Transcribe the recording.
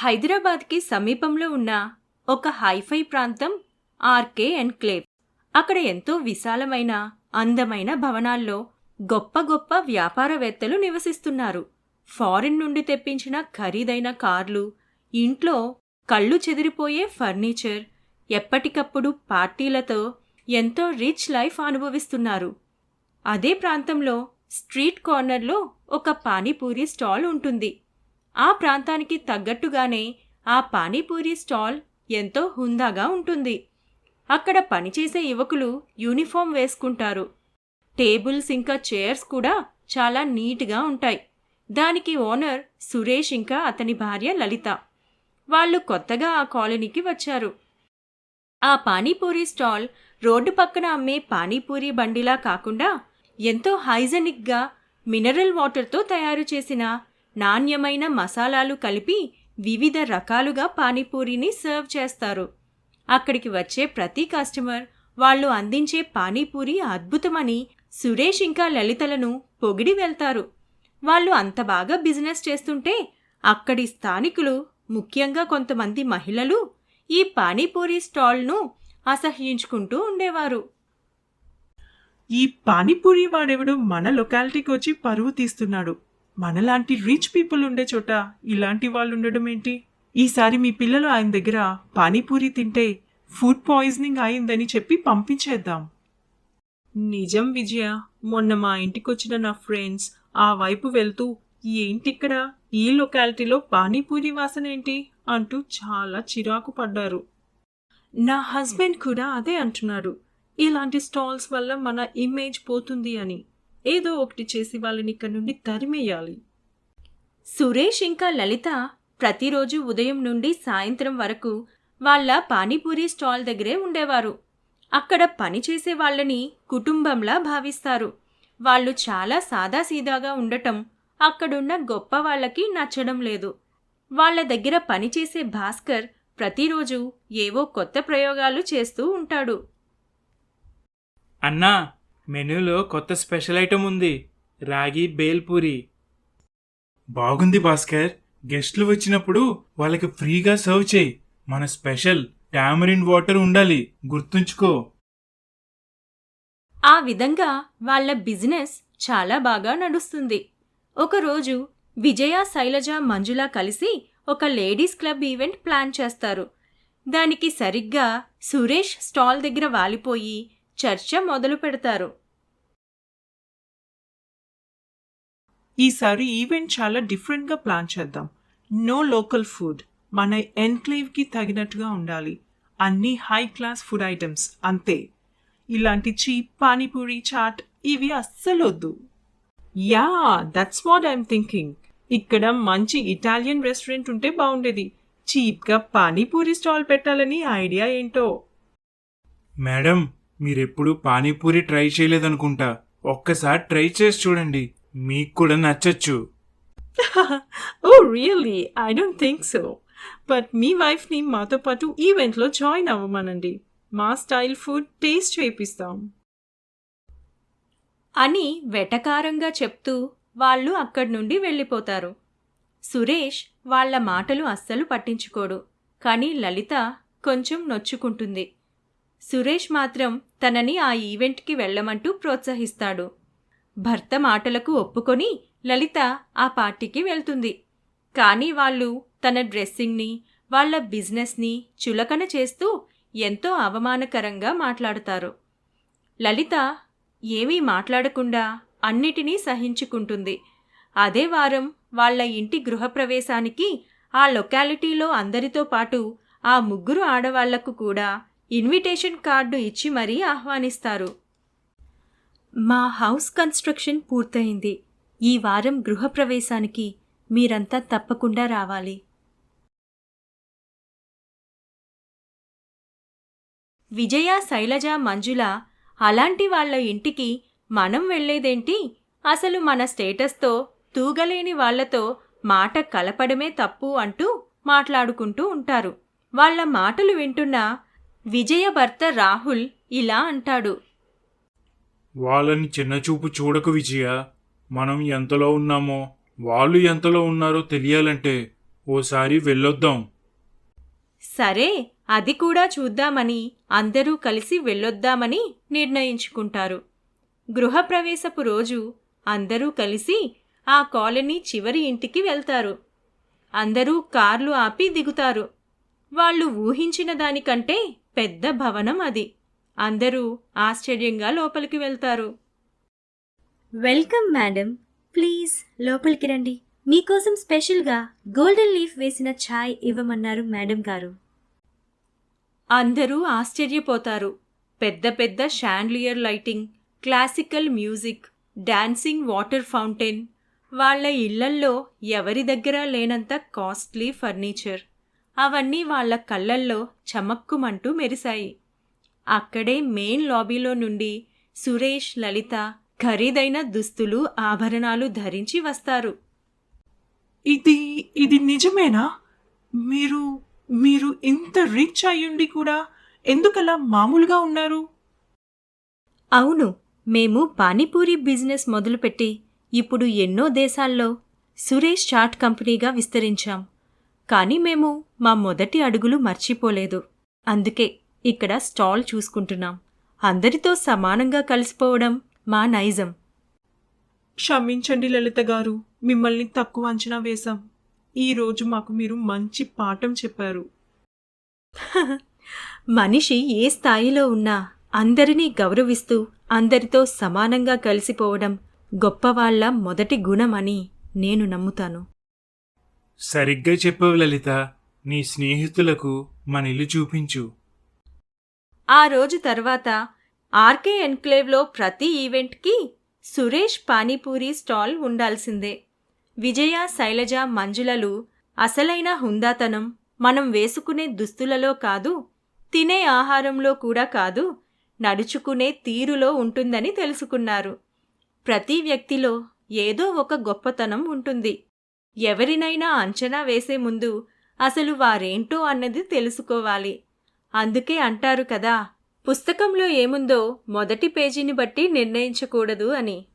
హైదరాబాద్కి సమీపంలో ఉన్న ఒక హైఫై ప్రాంతం ఆర్కే ఎన్క్లేవ్. అక్కడ ఎంతో విశాలమైన అందమైన భవనాల్లో గొప్ప గొప్ప వ్యాపారవేత్తలు నివసిస్తున్నారు. ఫారిన్ నుండి తెప్పించిన ఖరీదైన కార్లు ఇంట్లో కళ్ళు చెదిరిపోయే ఫర్నిచర్ ఎప్పటికప్పుడు పార్టీలతో ఎంతో రిచ్ లైఫ్ అనుభవిస్తున్నారు. అదే ప్రాంతంలో స్ట్రీట్ కార్నర్లో ఒక పానీపూరి స్టాల్ ఉంటుంది. ఆ ప్రాంతానికి తగ్గట్టుగానే ఆ పానీపూరి స్టాల్ ఎంతో హుందాగా ఉంటుంది. అక్కడ పనిచేసే యువకులు యూనిఫామ్ వేసుకుంటారు. టేబుల్స్ ఇంకా చైర్స్ కూడా చాలా నీట్గా ఉంటాయి. దానికి ఓనర్ సురేష్ ఇంకా అతని భార్య లలిత. వాళ్ళు కొత్తగా ఆ కాలనీకి వచ్చారు. ఆ పానీపూరి స్టాల్ రోడ్డు పక్కన అమ్మే పానీపూరి బండిలా కాకుండా ఎంతో హైజెనిక్గా మినరల్ వాటర్తో తయారు చేసిన నాణ్యమైన మసాలాలు కలిపి వివిధ రకాలుగా పానీపూరిని సర్వ్ చేస్తారు. అక్కడికి వచ్చే ప్రతి కస్టమర్ వాళ్ళు అందించే పానీపూరి అద్భుతమని సురేష్ ఇంకా లలితలను పొగిడి వెళ్తారు. వాళ్ళు అంత బాగా బిజినెస్ చేస్తుంటే అక్కడి స్థానికులు ముఖ్యంగా కొంతమంది మహిళలు ఈ పానీపూరి స్టాల్ను అసహ్యించుకుంటూ ఉండేవారు. ఈ పానీపూరి వాడెవడు మన లొకాలిటీకి వచ్చి పరువు తీస్తున్నాడు. మనలాంటి రిచ్ పీపుల్ ఉండే చోట ఇలాంటి వాళ్ళు ఉండడం ఏంటి? ఈసారి మీ పిల్లలు ఆయన దగ్గర పానీపూరి తింటే ఫుడ్ పాయిజనింగ్ అయిందని చెప్పి పంపించేద్దాం. నిజం విజయ మొన్న మా ఇంటికి వచ్చిన నా ఫ్రెండ్స్ ఆ వైపు వెళ్తూ ఏంటిక్కడ? ఈ లొకాలిటీలో పానీపూరి వాసన ఏంటి? అంటూ చాలా చిరాకు పడ్డారు. నా హస్బెండ్ కూడా అదే అంటున్నారు. ఇలాంటి స్టాల్స్ వల్ల మన ఇమేజ్ పోతుంది అని. ఏదో ఒకటి చేసి వాళ్ళని ఇక్కడ నుండి తరిమేయాలి. సురేష్ ఇంకా లలిత ప్రతిరోజు ఉదయం నుండి సాయంత్రం వరకు వాళ్ళ పానీపూరి స్టాల్ దగ్గరే ఉండేవారు. అక్కడ పనిచేసే వాళ్ళని కుటుంబంలా భావిస్తారు. వాళ్ళు చాలా సాదాసీదాగా ఉండటం అక్కడున్న గొప్ప వాళ్ళకి నచ్చడం లేదు. వాళ్ళ దగ్గర పనిచేసే భాస్కర్ ప్రతిరోజు ఏవో కొత్త ప్రయోగాలు చేస్తూ ఉంటాడు. అన్నా మెనూలో కొత్త స్పెషల్ ఐటెం ఉంది. రాగి బేల్పూరి బాగుంది భాస్కర్. గెస్ట్లు వచ్చినప్పుడు వాళ్ళకి ఫ్రీగా సర్వ్ చేయి. మన స్పెషల్ టామరిన్ వాటర్ ఉండాలి. గుర్తుంచుకో. ఆ విధంగా వాళ్ళ బిజినెస్ చాలా బాగా నడుస్తుంది. ఒకరోజు విజయ శైలజ మంజుల కలిసి ఒక లేడీస్ క్లబ్ ఈవెంట్ ప్లాన్ చేస్తారు. దానికి సరిగ్గా సురేష్ స్టాల్ దగ్గర వాలిపోయి చర్చ మొదలు పెడతారు. ఈసారి ఈవెంట్ చాలా డిఫరెంట్గా ప్లాన్ చేద్దాం. No local food. మన ఎన్క్లేవ్కి తగినట్టుగా ఉండాలి. అన్ని హై క్లాస్ ఫుడ్ ఐటమ్స్ అంతే. ఇలాంటి చీప్ పానీపూరి చాట్ ఇవి అస్సలు వద్దు. Yeah that's what I'm thinking. ఇక్కడ మంచి ఇటాలియన్ రెస్టారెంట్ ఉంటే బాగుండేది. చీప్గా పానీపూరి స్టాల్ పెట్టాలని ఐడియా ఏంటో? మేడం మీరెప్పుడు పానీపూరి ట్రై చేయలేదనుకుంటా. ఒక్కసారి ట్రై చేసి చూడండి. మీకు కూడా నచ్చచ్చు. ఓ really I don't think so but మీ వైఫ్ని మాతో పాటు ఈవెంట్లో జాయిన్ అవ్వమనండి. మా స్టైల్ ఫుడ్ టేస్ట్ చేపిస్తాం. అని వెటకారంగా చెప్తూ వాళ్ళు అక్కడి నుండి వెళ్ళిపోతారు. సురేష్ వాళ్ళ మాటలు అస్సలు పట్టించుకోడు. కానీ లలిత కొంచెం నొచ్చుకుంటుంది. సురేష్ మాత్రం తనని ఆ ఈవెంట్కి వెళ్ళమంటూ ప్రోత్సహిస్తాడు. భర్త మాటలకు ఒప్పుకొని లలిత ఆ పార్టీకి వెళ్తుంది. కానీ వాళ్ళు తన డ్రెస్సింగ్ని వాళ్ళ బిజినెస్ని చులకన చేస్తూ ఎంతో అవమానకరంగా మాట్లాడతారు. లలిత ఏమీ మాట్లాడకుండా అన్నిటినీ సహించుకుంటుంది. అదే వారం వాళ్ళ ఇంటి గృహప్రవేశానికి ఆ లొకాలిటీలో అందరితో పాటు ఆ ముగ్గురు ఆడవాళ్ళకు కూడా ఇన్విటేషన్ కార్డు ఇచ్చి మరీ ఆహ్వానిస్తారు. మా హౌస్ కన్స్ట్రక్షన్ పూర్తయింది. ఈ వారం గృహప్రవేశానికి మీరంతా తప్పకుండా రావాలి. విజయ శైలజ మంజుల అలాంటి వాళ్ళ ఇంటికి మనం వెళ్ళేదేంటి? అసలు మన స్టేటస్తో తూగలేని వాళ్ళతో మాట కలపడమే తప్పు అంటూ మాట్లాడుకుంటూ ఉంటారు. వాళ్ళ మాటలు వింటున్న విజయ భర్త రాహుల్ ఇలా అంటాడు. వాళ్ళని చిన్నచూపు చూడకు విజయ. మనం ఎంతలో ఉన్నామో వాళ్ళు ఎంతలో ఉన్నారో తెలియాలంటే ఓసారి వెళ్ళొద్దాం. సరే అది కూడా చూద్దామని అందరూ కలిసి వెళ్ళొద్దామని నిర్ణయించుకుంటారు. గృహప్రవేశపు రోజు అందరూ కలిసి ఆ కాలనీ చివరి ఇంటికి వెళ్తారు. అందరూ కార్లు ఆపి దిగుతారు. వాళ్ళు ఊహించిన దానికంటే పెద్ద భవనం అది. అందరూ ఆశ్చర్యంగా లోపలికి వెళ్తారు. Welcome madam. ప్లీజ్ లోపలికి రండి. మీకోసం స్పెషల్గా గోల్డెన్ లీఫ్ వేసిన ఛాయ్ ఇవ్వమన్నారు మేడం గారు. అందరూ ఆశ్చర్యపోతారు. పెద్ద పెద్ద chandelier lighting classical music dancing water fountain వాళ్ళ ఇళ్ళల్లో ఎవరి దగ్గర లేనంత కాస్ట్లీ ఫర్నిచర్. అవన్నీ వాళ్ళ కళ్ళల్లో చమక్కుమంటూ మెరిశాయి. అక్కడే మెయిన్ లాబీలో నుండి సురేష్ లలిత ఖరీదైన దుస్తులు ఆభరణాలు ధరించి వస్తారు. ఇది ఇది నిజమేనా? మీరు మీరు ఇంత రిచ్ అయ్యుండి కూడా ఎందుకలా మామూలుగా ఉన్నారు? అవును మేము పానీపూరి బిజినెస్ మొదలుపెట్టి ఇప్పుడు ఎన్నో దేశాల్లో సురేష్ చాట్ కంపెనీగా విస్తరించాం. కానీ మేము మా మొదటి అడుగులు మర్చిపోలేదు. అందుకే ఇక్కడ స్టాల్ చూసుకుంటున్నాం. అందరితో సమానంగా కలిసిపోవడం మా నైజం. క్షమించండి లలిత గారు మిమ్మల్ని తక్కువ అంచనా వేశాం. ఈ రోజు మాకు మీరు మంచి పాఠం చెప్పారు. మనిషి ఏ స్థాయిలో ఉన్నా అందరినీ గౌరవిస్తూ అందరితో సమానంగా కలిసిపోవడం గొప్పవాళ్ళ మొదటి గుణమని నేను నమ్ముతాను. సరిగ్గా చెప్పవు లలిత. నీ స్నేహితులకు మన ఇల్లు చూపించు. ఆ రోజు తర్వాత ఆర్కే ఎన్క్లేవ్లో ప్రతి ఈవెంట్కి సురేష్ పానీపూరి స్టాల్ ఉండాల్సిందే. విజయ శైలజ మంజులలు అసలైన హుందాతనం. మనం వేసుకునే దుస్తులలో కాదు తినే ఆహారంలో కూడా కాదు నడుచుకునే తీరులో ఉంటుందని తెలుసుకున్నారు. ప్రతి వ్యక్తిలో ఏదో ఒక గొప్పతనం ఉంటుంది. ఎవరినైనా అంచనా వేసే ముందు అసలు వారేంటో అన్నది తెలుసుకోవాలి. అందుకే అంటారు కదా పుస్తకంలో ఏముందో మొదటి పేజీని బట్టి నిర్ణయించకూడదు అని.